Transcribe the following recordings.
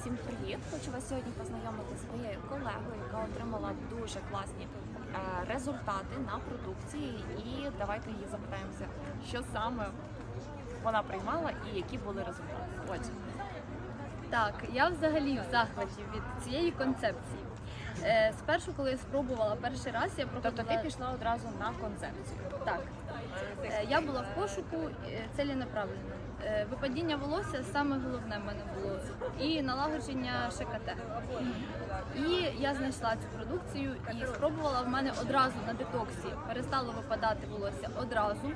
Всім привіт! Хочу вас сьогодні познайомити з моєю колегою, яка отримала дуже класні е, результати на продукції. І давайте її запитаємося, що саме вона приймала і які були результати. Отже, Так, я взагалі в захваті від цієї концепції. Е, спершу, коли я спробувала перший раз, я проходила... тобто ти пішла одразу на концепцію. Так. Е, Я була в пошуку е, ціленаправленно. Е, Випадіння волосся саме головне в мене було і налагодження ШКТ. І я знайшла цю продукцію і спробувала в мене одразу на детоксі. Перестало випадати волосся одразу.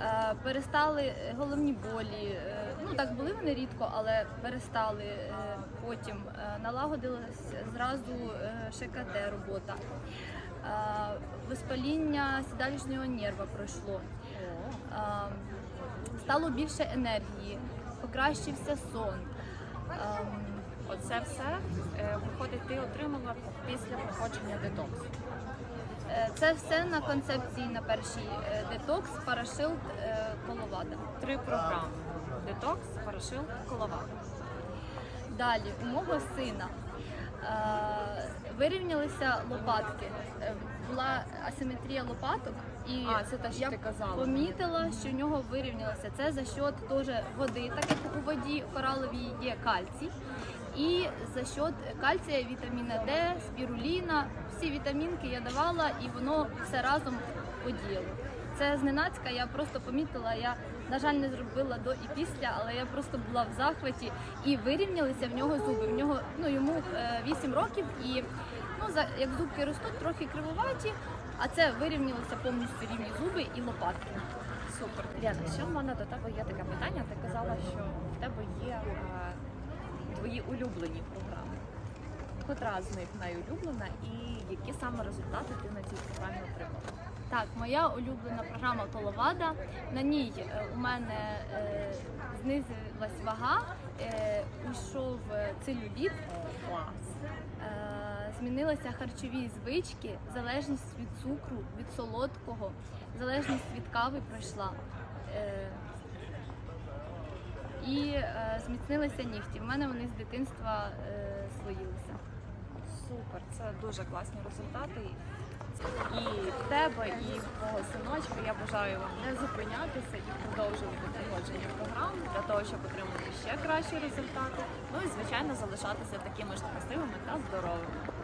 Е, Перестали головні болі. Е, Ну так були вони рідко, але перестали. Е, Потім е, налагодилась зразу е, ШКТ робота. Е, Воспаління сідалішнього нерва пройшло. Е, Стало більше енергії, покращився сон. Оце все е, виходить, ти отримала після проходження детоксу. Е, Це все на концепції на першій е, детокс, парашилд, е, коловада. Три програми: детокс, парашил, коловада. Далі у мого сина вирівнялися лопатки. Е, Була асиметрія лопаток, і А, це те, що я ти казала. помітила, що в нього вирівнялося. Це за счет теж води, так як у воді кораловій є кальцій. І за счет кальція, вітаміна Д, спіруліна, всі вітамінки я давала, і воно все разом подіяло. Це зненацька, я просто помітила. Я на жаль не зробила до і після, але я просто була в захваті і вирівнялися в нього зуби. В нього ну йому е, 8 років, і ну за як зубки ростуть, трохи кривуваті, а це вирівнялися повністю рівні зуби і лопатки. Супер. Лена, ще в мене до тебе є таке питання. Ти казала, що в тебе є е, твої улюблені програми. Котра з них найулюблена і які саме результати ти на цій програмі отримала? Так, моя улюблена програма Коловада. На ній е, у мене е, знизилась вага, е, уйшов целюліт, змінилися харчові звички, залежність від цукру, від солодкого, залежність від кави пройшла. І зміцнилися нігті. У мене вони з дитинства слоїлися. Супер, це дуже класні результати. І в тебе, і в мого синочка я бажаю вам не зупинятися і продовжувати проходження програм для того, щоб отримати ще кращі результати. Ну і звичайно залишатися такими ж красивими та здоровими.